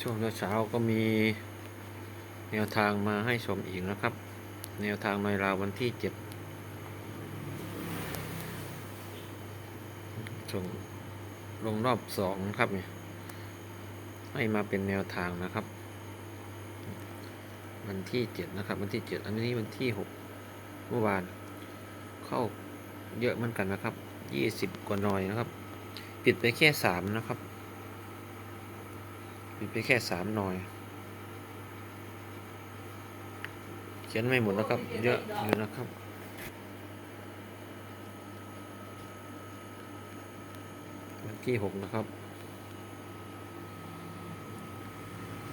ช่วงเช้าๆก็มีแนวทางมาให้ชมอีกนะครับ แนวทางในราววันที่เจ็ดส่งลงรอบสองครับเนี่ยให้มาเป็นแนวทางนะครับ วันที่เจ็ดนะครับ วันที่เจ็ดอันนี้วันที่หกเมื่อวาน เข้าเยอะเหมือนกันนะครับยี่สิบกว่าหน่อยนะครับ ปิดไปแค่สามนะครับ ปิดไปแค่สามหน่อย เขียนไม่หมดนะครับ เยอะอยู่นะครับวันที่หกนะครับ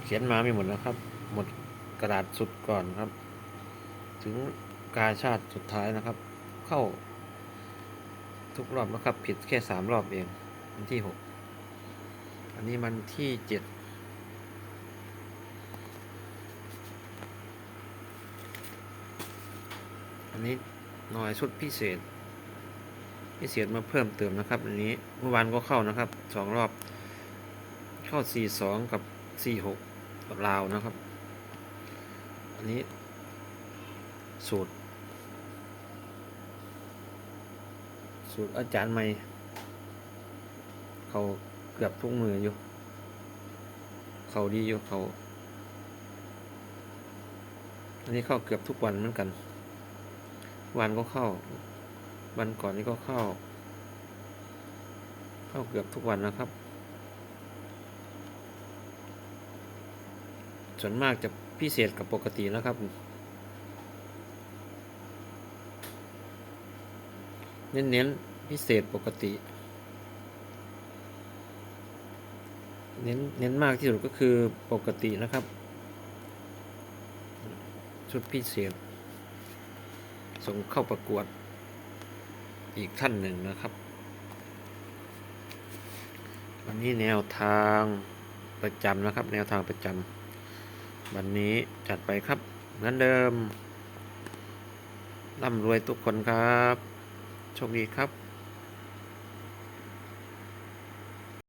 เขียนมาไม่หมดนะครับ หมดกระดาษสุดก่อนครับ ถึงกาชาติสุดท้ายนะครับ เข้า ทุกรอบนะครับ ผิดแค่สามรอบเอง วันที่หกอันนี้มันที่เจ็ด นนี้หน่อยชุดพิเศษ พิเศษมาเพิ่มเติมนะครับ อันนี้เมื่อวานก็เข้านะครับสองรอบ เข้าสี่สองกับสี่หกกับลาวนะครับ อันนี้ สูตร สูตรอาจารย์ใหม่ เขาเกือบทุกมืออยู่ เขาดีอยู่เขาอันนี้เข้าเกือบทุกวันเหมือนกัน วันก็เข้า วันก่อนนี้ก็เข้า เข้าเกือบทุกวันนะครับ ส่วนมากจะพิเศษกับปกตินะครับ เน้นๆพิเศษปกติ เน้นเน้นมากที่สุดก็คือปกตินะครับ ชุดพิเศษ ส่งเข้าประกวดอีกท่านหนึ่งนะครับ วันนี้แนวทางประจำนะครับ แนวทางประจำวันนี้จัดไปครับ เหมือนเดิมร่ำรวยทุกคนครับ โชคดีครับ